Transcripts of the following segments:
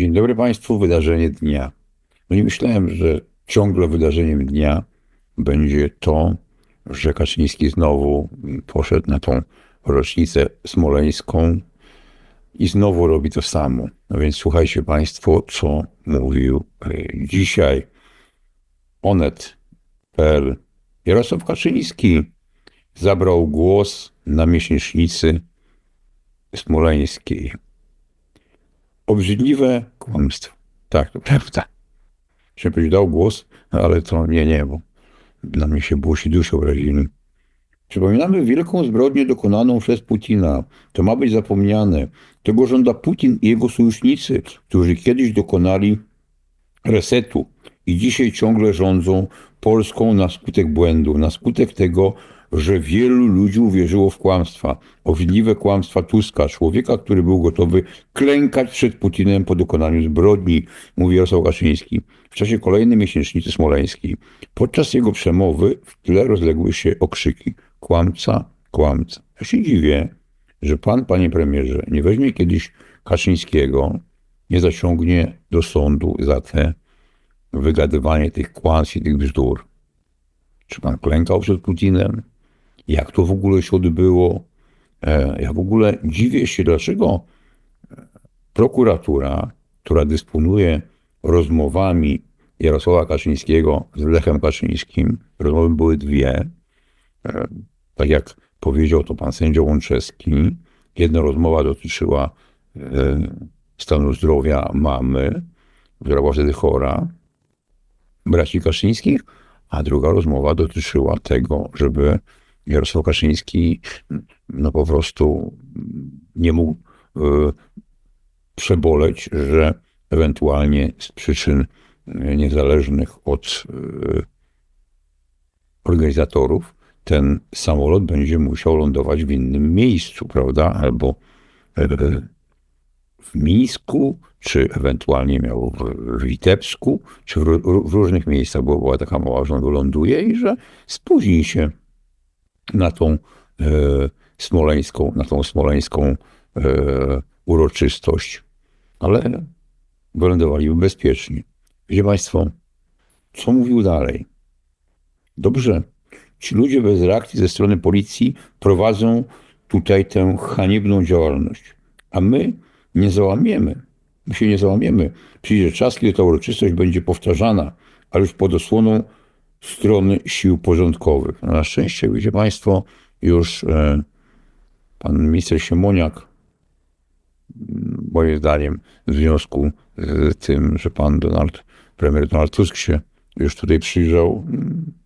Dzień dobry Państwu, wydarzenie dnia. No nie myślałem, że ciągle wydarzeniem dnia będzie to, że Kaczyński znowu poszedł na tą rocznicę smoleńską i znowu robi to samo. No więc słuchajcie Państwo, co mówił e, dzisiaj Onet.pl. Jarosław Kaczyński zabrał głos na miesięcznicy smoleńskiej. Obrzydliwe kłamstwo. Tak, to prawda. Chciałem powiedzieć, dał głos, ale to nie, nie, bo dla mnie się Włosi duszy obrazili. Przypominamy wielką zbrodnię dokonaną przez Putina. To ma być zapomniane. Tego żąda Putin i jego sojusznicy, którzy kiedyś dokonali resetu i dzisiaj ciągle rządzą Polską na skutek błędu, na skutek tego, że wielu ludzi uwierzyło w kłamstwa, obrzydliwe kłamstwa Tuska, człowieka, który był gotowy klękać przed Putinem po dokonaniu zbrodni, mówi Jarosław Kaczyński. W czasie kolejnej miesięcznicy smoleńskiej, podczas jego przemowy w tle rozległy się okrzyki kłamca, kłamca. Ja się dziwię, że pan, panie premierze, nie weźmie kiedyś Kaczyńskiego, nie zaciągnie do sądu za te wygadywanie tych kłamstw i tych bzdur. Czy pan klękał przed Putinem? Jak to w ogóle się odbyło? E, Ja w ogóle dziwię się, dlaczego prokuratura, która dysponuje rozmowami Jarosława Kaczyńskiego z Lechem Kaczyńskim, rozmowy były dwie, E, tak jak powiedział to pan sędzia Łączewski, jedna rozmowa dotyczyła e, stanu zdrowia mamy, która była wtedy chora, braci Kaczyńskich, a druga rozmowa dotyczyła tego, żeby Jarosław Kaczyński no po prostu nie mógł e, przeboleć, że ewentualnie z przyczyn e, niezależnych od e, organizatorów ten samolot będzie musiał lądować w innym miejscu, prawda? Albo w Mińsku, czy ewentualnie miał w, Witebsku, czy w, ró- w różnych miejscach, bo była taka mowa, że on wyląduje i że spóźni się na tą e, smoleńską, na tą smoleńską e, uroczystość. Ale wylądowali bezpiecznie. Wiecie Państwo, co mówił dalej? Dobrze, ci ludzie bez reakcji ze strony policji prowadzą tutaj tę haniebną działalność, a my nie załamiemy. My się nie załamiemy. Przyjdzie czas, kiedy ta uroczystość będzie powtarzana, ale już pod osłoną strony sił porządkowych. No na szczęście, wiecie Państwo, już e, pan minister Siemoniak, moim zdaniem, w związku z tym, że pan Donald, premier Donald Tusk się już tutaj przyjrzał,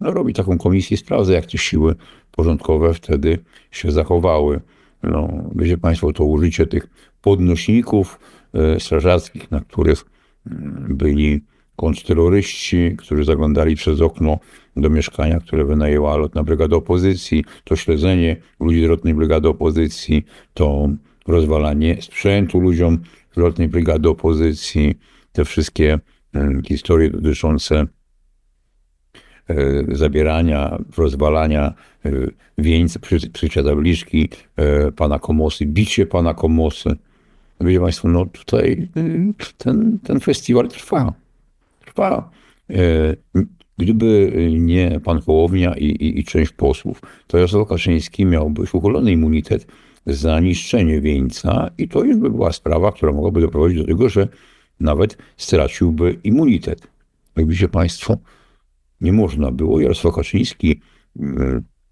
no, robi taką komisję, sprawdza, jak te siły porządkowe wtedy się zachowały. No, wiecie Państwo, to użycie tych podnośników e, strażackich, na których mm, byli kontrterroryści, którzy zaglądali przez okno do mieszkania, które wynajęła lotna brygada opozycji, to śledzenie ludzi z lotnej brygady opozycji, to rozwalanie sprzętu ludziom z lotnej brygady opozycji, te wszystkie mm, historie dotyczące e, zabierania, rozwalania e, wieńca, przy, przycia tabliczki e, pana Komosy, bicie pana Komosy. Wiecie Państwo, no tutaj y, ten, ten festiwal trwa. Trwa. E, Gdyby nie pan Hołownia i, i, i część posłów, to Jarosław Kaczyński miałby uchylony immunitet za niszczenie wieńca i to już by była sprawa, która mogłaby doprowadzić do tego, że nawet straciłby immunitet. Jak widzicie Państwo, nie można było. Jarosław Kaczyński y,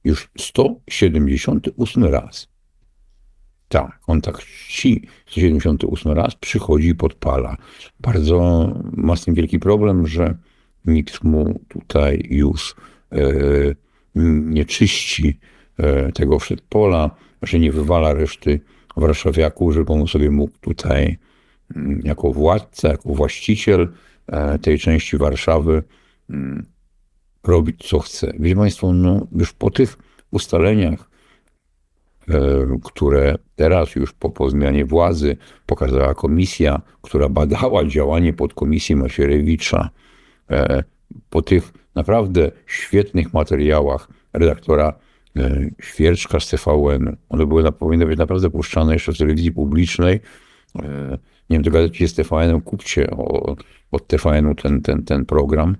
już 178 raz. Tak, on tak ci 178 raz przychodzi i podpala. Bardzo ma z tym wielki problem, że nikt mu tutaj już e, nie czyści e, tego przedpola, że nie wywala reszty warszawiaków, żeby on sobie mógł tutaj mm, jako władca, jako właściciel e, tej części Warszawy mm, robić co chce. Wiecie Państwo, no, już po tych ustaleniach, które teraz już po, po zmianie władzy pokazała komisja, która badała działanie podkomisji Macierewicza, e, po tych naprawdę świetnych materiałach redaktora e, Świerczka z TVN, one były, powinny być naprawdę puszczane jeszcze w telewizji publicznej, e, nie wiem, dogadać się z TVN-em, kupcie od TVN-u ten, ten, ten program.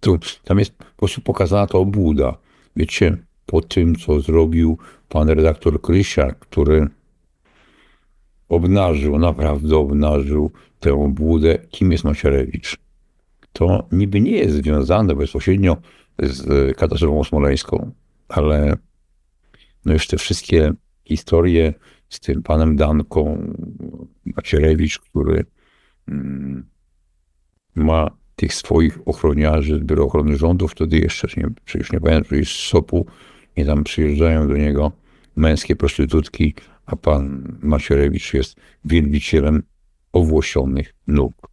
Tu, tam jest po prostu pokazana ta obłuda. Wiecie, po tym, co zrobił pan redaktor Krysiak, który obnażył, naprawdę obnażył tę obłudę, kim jest Macierewicz. To niby nie jest związane bezpośrednio z katastrofą smoleńską, ale no te wszystkie historie z tym panem Danką Macierewicz, który mm, ma tych swoich ochroniarzy z Biura Ochrony Rządu, wtedy jeszcze, nie, przecież nie pamiętam, że z SOP-u i tam przyjeżdżają do niego męskie prostytutki, a pan Macierewicz jest wielbicielem owłosionych nóg.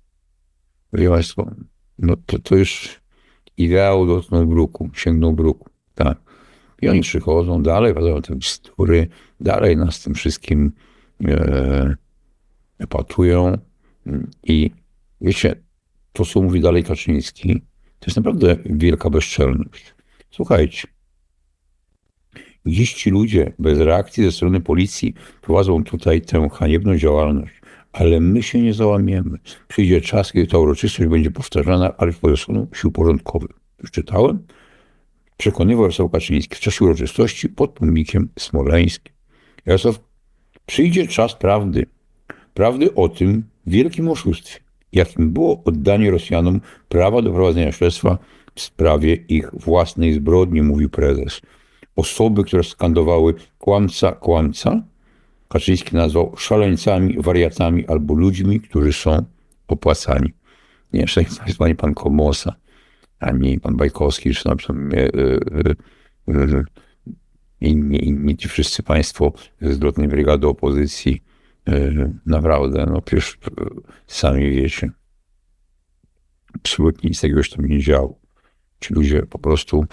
Wie Państwo, no to, to już ideał dotknął bruku, sięgnął bruku, tak. I oni przychodzą dalej, wadają te bzdury, dalej nas tym wszystkim e, epatują i wiecie, to co mówi dalej Kaczyński, to jest naprawdę wielka bezczelność. Słuchajcie, Dziś ci ludzie bez reakcji ze strony policji prowadzą tutaj tę haniebną działalność, ale my się nie załamiemy. Przyjdzie czas, kiedy ta uroczystość będzie powtarzana, ale w podesłoną sił porządkowych. Już czytałem? Przekonywał Jarosław Kaczyński w czasie uroczystości pod pomnikiem smoleńskim. Jarosław, przyjdzie czas prawdy. Prawdy o tym wielkim oszustwie, jakim było oddanie Rosjanom prawa do prowadzenia śledztwa w sprawie ich własnej zbrodni, mówił prezes osoby, które skandowały kłamca, kłamca, Kaczyński nazwał szaleńcami, wariatami albo ludźmi, którzy są opłacani. Nie wiem, szanowni Państwo, ani pan Komosa, ani pan Bajkowski, czy tam e, e, e, inni, inni ci wszyscy państwo z lotnej brygady opozycji, naprawdę, no przecież sami wiecie, absolutnie nic takiego już tam nie działo. Ci ludzie po prostu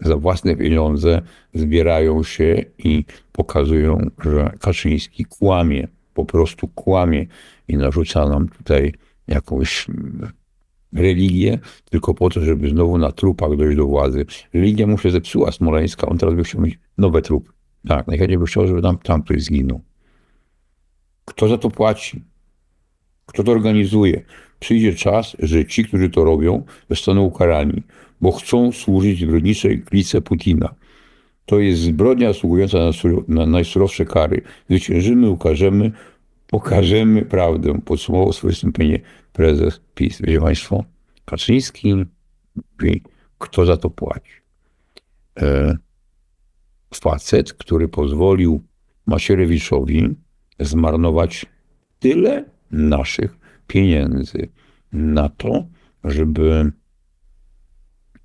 za własne pieniądze zbierają się i pokazują, że Kaczyński kłamie, po prostu kłamie i narzuca nam tutaj jakąś religię, tylko po to, żeby znowu na trupach dojść do władzy. Religia mu się zepsuła smoleńska, on teraz by chciał mieć nowe trupy. Tak, najchętniej by chciał, żeby tam, tam ktoś zginął. Kto za to płaci? Kto to organizuje? Przyjdzie czas, że ci, którzy to robią, zostaną ukarani bo chcą służyć zbrodniczej klice Putina. To jest zbrodnia zasługująca na, na najsurowsze kary. Zwyciężymy, ukażemy, pokażemy prawdę. Podsumował swoje wystąpienie prezes PiS. Wiecie Państwo, Kaczyński mówi, kto za to płaci. E, facet, który pozwolił Macierewiczowi zmarnować tyle naszych pieniędzy na to, żeby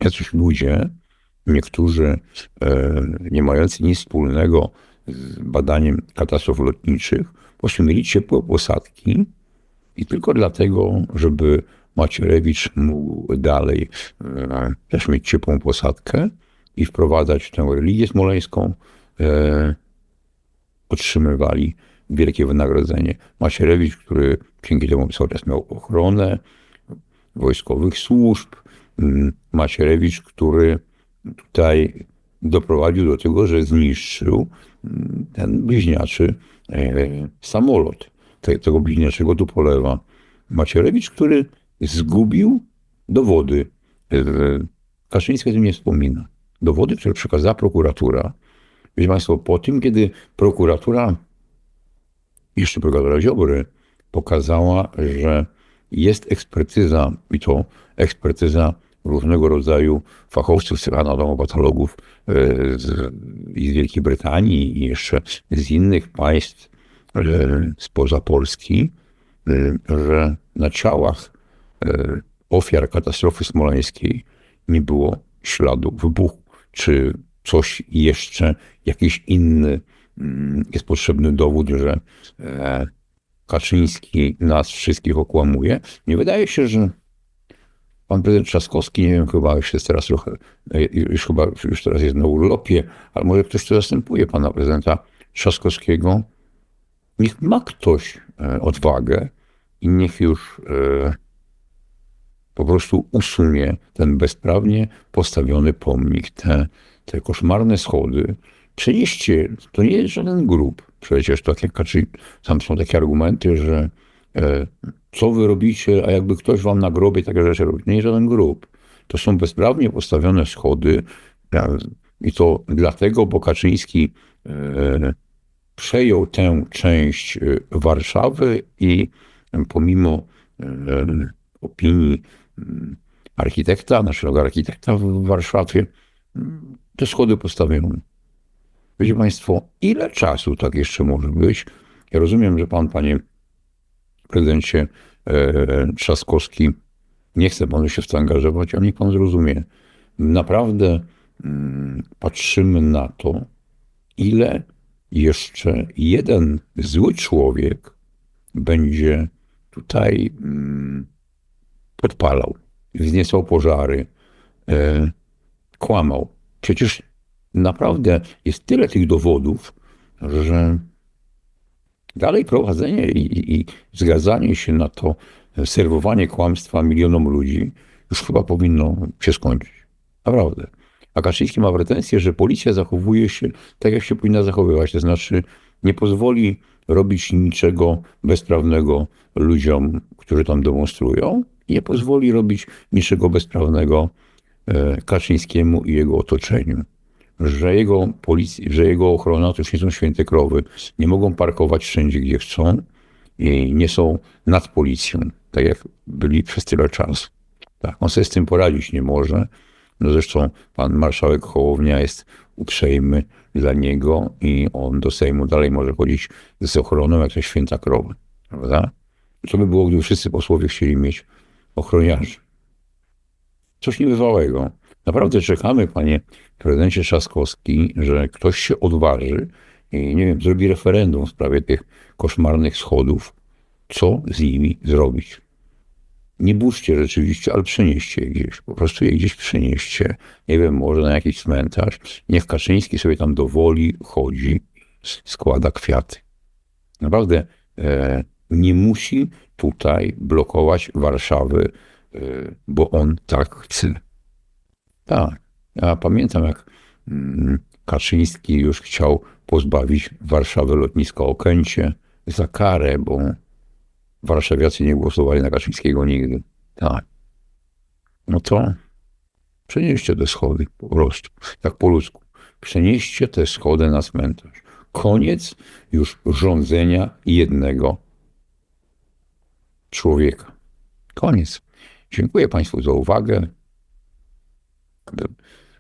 jacyś ludzie, niektórzy e, nie mający nic wspólnego z badaniem katastrof lotniczych, właśnie mieli ciepłe posadki i tylko dlatego, żeby Macierewicz mógł dalej e, też mieć ciepłą posadkę i wprowadzać tę religię smoleńską, e, otrzymywali wielkie wynagrodzenie. Macierewicz, który dzięki temu coraz miał ochronę wojskowych służb, Mm, Macierewicz, który tutaj doprowadził do tego, że zniszczył mm, ten bliźniaczy e, samolot tego bliźniaczego Tupolewa. Macierewicz, który zgubił dowody. E, Kaszyński o tym nie wspomina. Dowody, które przekazała prokuratura. Wiecie Państwo, po tym, kiedy prokuratura, jeszcze prokuratura Ziobry, pokazała, że jest ekspertyza, i to ekspertyza różnego rodzaju fachowców anatomopatologów e, z, z Wielkiej Brytanii i jeszcze z innych państw e, spoza Polski, e, że na ciałach ofiar katastrofy smoleńskiej nie było śladu wybuchu, czy coś jeszcze, jakiś inny jest potrzebny dowód, że Kaczyński nas wszystkich okłamuje. Nie wydaje się, że pan prezydent Trzaskowski, nie wiem, chyba już jest teraz trochę, już chyba już teraz jest na urlopie, ale może ktoś, kto zastępuje pana prezydenta Trzaskowskiego, niech ma ktoś e, odwagę i niech już e, po prostu usunie ten bezprawnie postawiony pomnik, te, te koszmarne schody. Przenieście, to nie jest żaden grób, Przecież tak jak Kaczy, tam są takie argumenty, że e, co wy robicie, a jakby ktoś wam na grobie takie rzeczy robi. Nie żaden grób. To są bezprawnie postawione schody ja, i to dlatego, bo Kaczyński e, przejął tę część e, Warszawy i e, pomimo e, opinii mm, architekta, naszego architekta w Warszawie, mm, te schody postawiono. Wiecie Państwo, ile czasu tak jeszcze może być? Ja rozumiem, że Pan, Panie Prezydencie e, Trzaskowski, nie chce Pan się w to angażować, ale niech Pan zrozumie. Naprawdę mm, patrzymy na to, ile jeszcze jeden zły człowiek będzie tutaj mm, podpalał, wzniecał pożary, e, kłamał. Przecież naprawdę jest tyle tych dowodów, że dalej prowadzenie i, i, zgadzanie się na to serwowanie kłamstwa milionom ludzi już chyba powinno się skończyć. Naprawdę. A Kaczyński ma pretensje, że policja zachowuje się tak, jak się powinna zachowywać. To znaczy nie pozwoli robić niczego bezprawnego ludziom, którzy tam demonstrują. i Nie pozwoli robić niczego bezprawnego e, Kaczyńskiemu i jego otoczeniu że jego, policja, że jego ochrona to już nie są święte krowy, nie mogą parkować wszędzie, gdzie chcą i nie są nad policją, tak jak byli przez tyle czasu. Tak, on sobie z tym poradzić nie może. No zresztą pan marszałek Hołownia jest uprzejmy dla niego i on do Sejmu dalej może chodzić z ochroną jak to święta krowy. Prawda? Co by było, gdyby wszyscy posłowie chcieli mieć ochroniarzy? Coś niebywałego. Naprawdę czekamy, panie prezydencie Trzaskowski, że ktoś się odważy i, nie wiem, zrobi referendum w sprawie tych koszmarnych schodów. Co z nimi zrobić? Nie burzcie rzeczywiście, ale przenieście je gdzieś. Po prostu je gdzieś przenieście. Nie wiem, może na jakiś cmentarz. Niech Kaczyński sobie tam do woli chodzi, składa kwiaty. Naprawdę e, nie musi tutaj blokować Warszawy, e, bo on tak chce. Tak. Ja pamiętam, jak mm, Kaczyński już chciał pozbawić Warszawy lotniska Okęcie za karę, bo warszawiacy nie głosowali na Kaczyńskiego nigdy. Tak. No to przenieście te schody po prostu, tak po ludzku. Przenieście te schody na cmentarz. Koniec już rządzenia jednego człowieka. Koniec. Dziękuję Państwu za uwagę.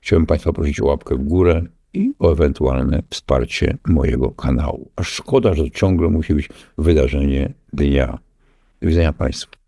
Chciałbym Państwa prosić o łapkę w górę i o ewentualne wsparcie mojego kanału. Aż szkoda, że ciągle musi być wydarzenie dnia. Do widzenia Państwu.